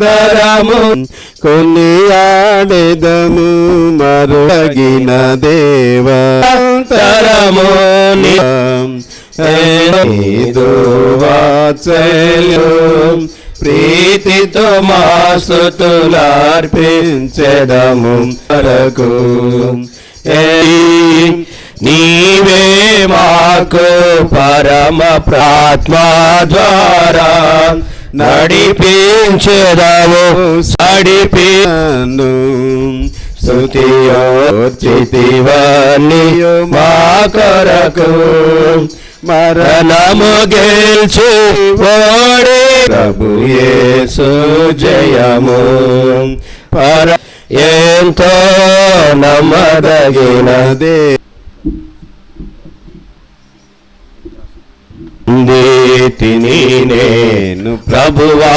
దరము కొన్ని మరుగిన దేవా. తరము నీదు వాత్సల్యం ప్రీతితో మాస్తుతులార్పించదము వరకు. నీవే మాకు పరమ ప్రాత్మా ద్వారా నడిపించేదావు నడిపిను స్థుతియోచితివనియు మా కొరకు. మరణము గెలిచి ఓడి ప్రభు యేసు జయము. పర ఎంతో నమ్మదగినదే. తిని నేను. ప్రభువా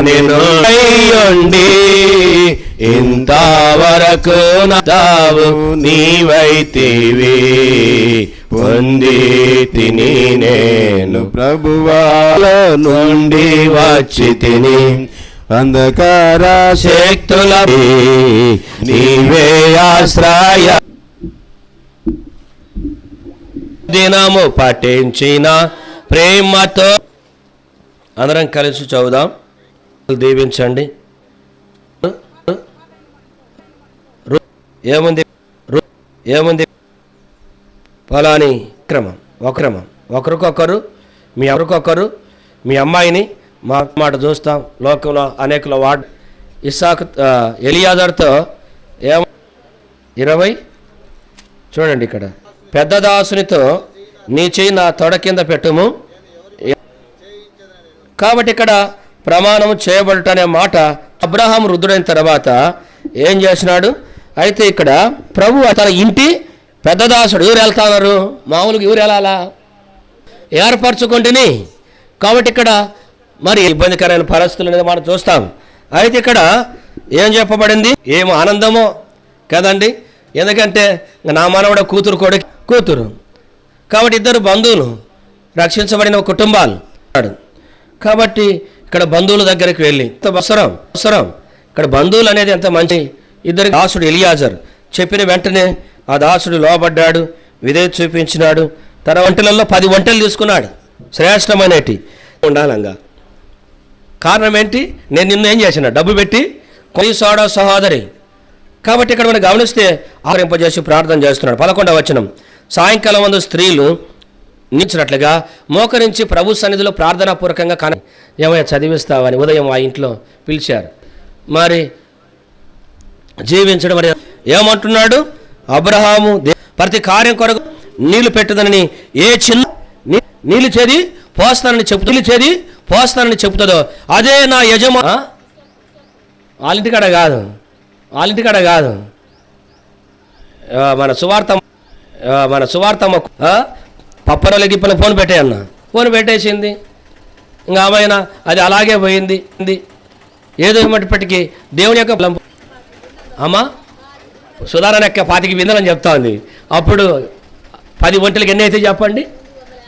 నిన్ను అయ్యుండి ఇంతవరకు నావు నీవైతివి. పొంది తిని నేను ప్రభువాల నుండి వచ్చి తిని అంధకార శక్తుల నీవే ఆశ్రయ. దినము పఠించిన ప్రేమతో అందరం కలిసి చదువుదాం. దీవించండి. ఏముంది? ఏముంది? ఫలాని క్రమం ఒక క్రమం ఒకరికొకరు మీ ఎవరికొకరు మీ అమ్మాయిని మా మాట చూస్తాం. లోకంలో అనేకలో వాడు ఇసాక్ ఎలియాదర్తో ఏ ఇరవై? చూడండి ఇక్కడ. పెద్ద దాసునితో నీ చేయి నా తొడ కింద పెట్టుము. కాబట్టి ఇక్కడ ప్రమాణం చేయబడట అనే మాట అబ్రహాం రుద్రుడైన తర్వాత ఏం చేసినాడు? అయితే ఇక్కడ ప్రభు తన ఇంటి పెద్దదాసుడు ఎవరు వెళ్తున్నారు మామూలుగా ఎవరు వెళ్ళాలా? ఏర్పరచుకుంటుని. కాబట్టి ఇక్కడ మరి ఇబ్బందికరమైన పరిస్థితులు అనేది మనం చూస్తాం. అయితే ఇక్కడ ఏం చెప్పబడింది? ఏం ఆనందమో కదండి. ఎందుకంటే నా మనవడ కూతురు కొడుకు కూతురు. కాబట్టి ఇద్దరు బంధువులు రక్షించబడిన కుటుంబాలు. కాబట్టి ఇక్కడ బంధువుల దగ్గరికి వెళ్ళి ఎంత అవసరం అవసరం. ఇక్కడ బంధువులు అనేది ఎంత మంచి. ఇద్దరు దాసుడు ఎలియాజర్ చెప్పిన వెంటనే ఆ దాసుడు లోబడ్డాడు విధేయ చూపించినాడు. తన వంటలలో పది వంటలు తీసుకున్నాడు. శ్రేష్టమైనటి. ఉండాలంగా. కారణం ఏంటి? నేను నిన్న ఏం చేసిన? డబ్బు పెట్టి కొయ్యి సోడా సహోదరి. కాబట్టి ఇక్కడ మనం గమనిస్తే ఆహరింపజేసి ప్రార్థన చేస్తున్నాడు. పదకొండవ వచనం. సాయంకాలం వంద స్త్రీలు నిలిచినట్లుగా మోకరించి ప్రభు సన్నిధిలో ప్రార్థనాపూర్వకంగా కన ఏమయ్యా చదివిస్తావని ఉదయం ఆ ఇంట్లో పిలిచారు. మరి జీవించడం మరి ఏమంటున్నాడు? అబ్రహాము ప్రతి కార్యం కొరకు నీళ్ళు పెట్టదనని ఏ చిన్న నీళ్ళు చేది పోస్తానని చెప్తూ నీళ్ళు చేది పోస్తానని చెప్తుందో అదే నా యజమా వాళ్ళింటికాడ కాదు. వాళ్ళింటికాడ కాదు. మన సువార్త మన సువార్తమ్మ ఆ? గిప్పన ఫోన్ పెట్టేయన్న. ఫోన్ పెట్టేసింది. ఇంకా ఆమెన అది అలాగే పోయింది. ఉంది. ఏదో ఏమటిప్పటికీ దేవుని యొక్క అమ్మా సుధారణ యొక్క పాతికి విందని చెప్తా ఉంది అప్పుడు పది ఒంటలకి ఎన్ని అయితే చెప్పండి?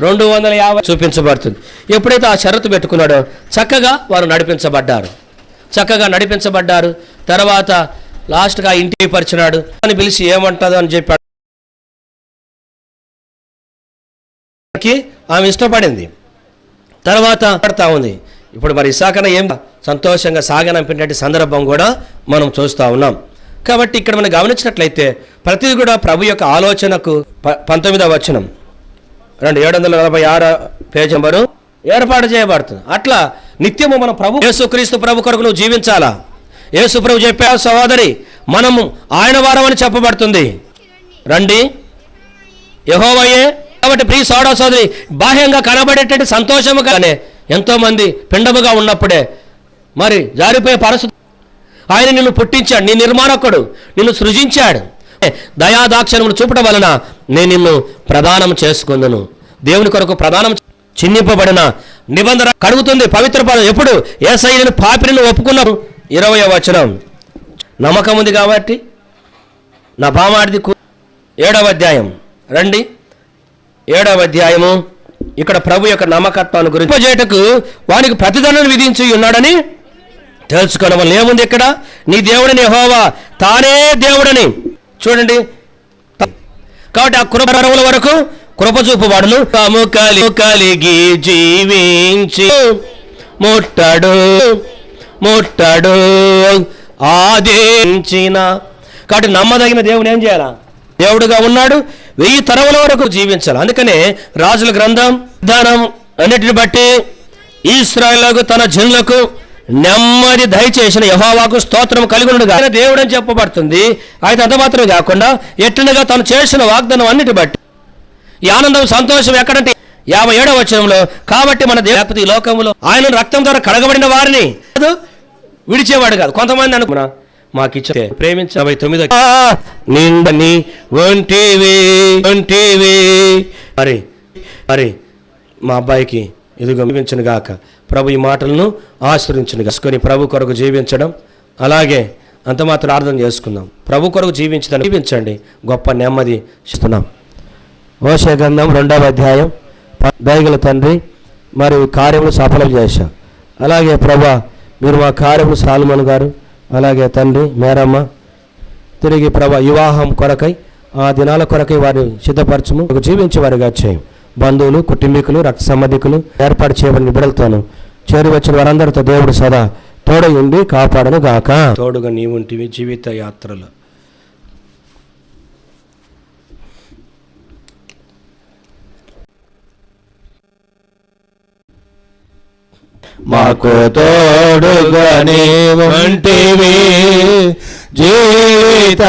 రెండు వందల యాభై చూపించబడుతుంది. ఎప్పుడైతే ఆ షరతు పెట్టుకున్నాడో చక్కగా వారు నడిపించబడ్డారు. చక్కగా నడిపించబడ్డారు. తర్వాత లాస్ట్గా ఇంటికి పరిచినాడు. అని పిలిచి ఏమంటుందో అని చెప్పాడు. కి ఆమె ఇష్టపడింది. తర్వాత పడతా ఉంది. ఇప్పుడు మరి ఇసాకన ఏం సంతోషంగా సాగనంపినటువంటి సందర్భం కూడా మనం చూస్తూ ఉన్నాం. కాబట్టి ఇక్కడ మనం గమనించినట్లయితే ప్రతిది కూడా ప్రభు యొక్క ఆలోచనకు ప- పంతొమ్మిదవ వచనం. రెండు ఏడు వందల నలభై ఆరు పేజ్ నెంబరు ఏర్పాటు చేయబడుతుంది. అట్లా నిత్యము మన ప్రభు యేసుక్రీస్తు ప్రభు కొరకు నువ్వు జీవించాలా? యేసు ప్రభు చెప్పా సహోదరి మనము ఆయన వారం అని చెప్పబడుతుంది. రండి. యహోవయే కాబట్టి ప్రియ సోడా సోదరి బాహ్యంగా కనబడేటువంటి సంతోషముగానే ఎంతోమంది పిండముగా ఉన్నప్పుడే మరి జారిపోయే పరసు ఆయన నిన్ను పుట్టించాడు నీ నిర్మాణకుడు నిన్ను సృజించాడు. దయాదాక్షణములు చూపడం వలన నేను నిన్ను ప్రదానం చేసుకుందును. దేవుని కొరకు ప్రదానం చిన్నింపబడిన నిబంధన కడుగుతుంది. పవిత్ర పదం. ఎప్పుడు? ఏసైని పాపిని ఒప్పుకున్నావు ఇరవై వచనం. నమ్మకం ఉంది కాబట్టి నా బామాడిది ఏడవ అధ్యాయం. రండి. ఏడవ అధ్యాయము. ఇక్కడ ప్రభు యొక్క నమ్మకత్వాన్ని గురించి చేయటకు వానికి ప్రతిదండను విధించి ఉన్నాడని తెలుసుకోవడం వల్ల ఏముంది ఇక్కడ? నీ దేవుడిని హోవా తానే దేవుడని. చూడండి. కాబట్టి ఆ కృపరముల వరకు కృపచూపు వాడులు తాము కలి కలిగి జీవించి ముట్టడు ముట్టడు ఆదేశించిన. కాబట్టి నమ్మదగిన దేవుడు ఏం చేయాలా? దేవుడుగా ఉన్నాడు. వెయ్యి తరముల వరకు జీవించాలి. అందుకనే రాజుల గ్రంథం విధానం అన్నిటిని బట్టి ఇస్రాయలకు తన జనులకు నెమ్మది దయచేసిన యహోవాకు స్తోత్రం కలిగినగా దేవుడు అని చెప్పబడుతుంది. అయితే అంత మాత్రమే కాకుండా ఎట్లనగా తను చేసిన వాగ్దానం అన్నిటి బట్టి ఈ ఆనందం సంతోషం ఎక్కడంటే యాభై ఏడవ వచనంలో కాబట్టి మన దేవపతి లోకంలో ఆయన రక్తం ద్వారా కడగబడిన వారిని కాదు, విడిచేవాడు కాదు. కొంతమంది అనుకున్నా మాకు ఇచ్చే ప్రేమించ యాభై తొమ్మిది నిండని ఒంటివి ఒంటివి మరి మరి మా అబ్బాయికి ఎదుగు జీవించను గాక. ప్రభు ఈ మాటలను ఆశ్రయించను gasకొని ప్రభు కొరకు జీవించడం. అలాగే అంత మాత్రం అర్థం చేసుకుందాం. ప్రభు కొరకు జీవించడం జీవించండి. గొప్ప నెమ్మది ఇస్తున్నాం. మోసే గ్రంథం రెండవ అధ్యాయం దయగల తండ్రి మరి కార్యములు సఫలం చేశాం అలాగే ప్రభా మీరు మా కార్యములు సాల్మన్ గారు అలాగే తండ్రి మేరమ్మ తిరిగి ప్రభ వివాహం కొరకై ఆ దినాల కొరకై వారిని సిద్ధపరచము. జీవించే వారిగా చేయం. బంధువులు కుటుంబీకులు రక్త సంబంధికులు ఏర్పాటు చేయబడిన బిడలతోను చేరి వచ్చిన వారందరితో దేవుడు సదా తోడయుండి కాపాడను గాక. తోడుగా నీవుంటివి జీవిత యాత్రలు. మాకు తోడుగా నీవు ఉంటివి. జీవిత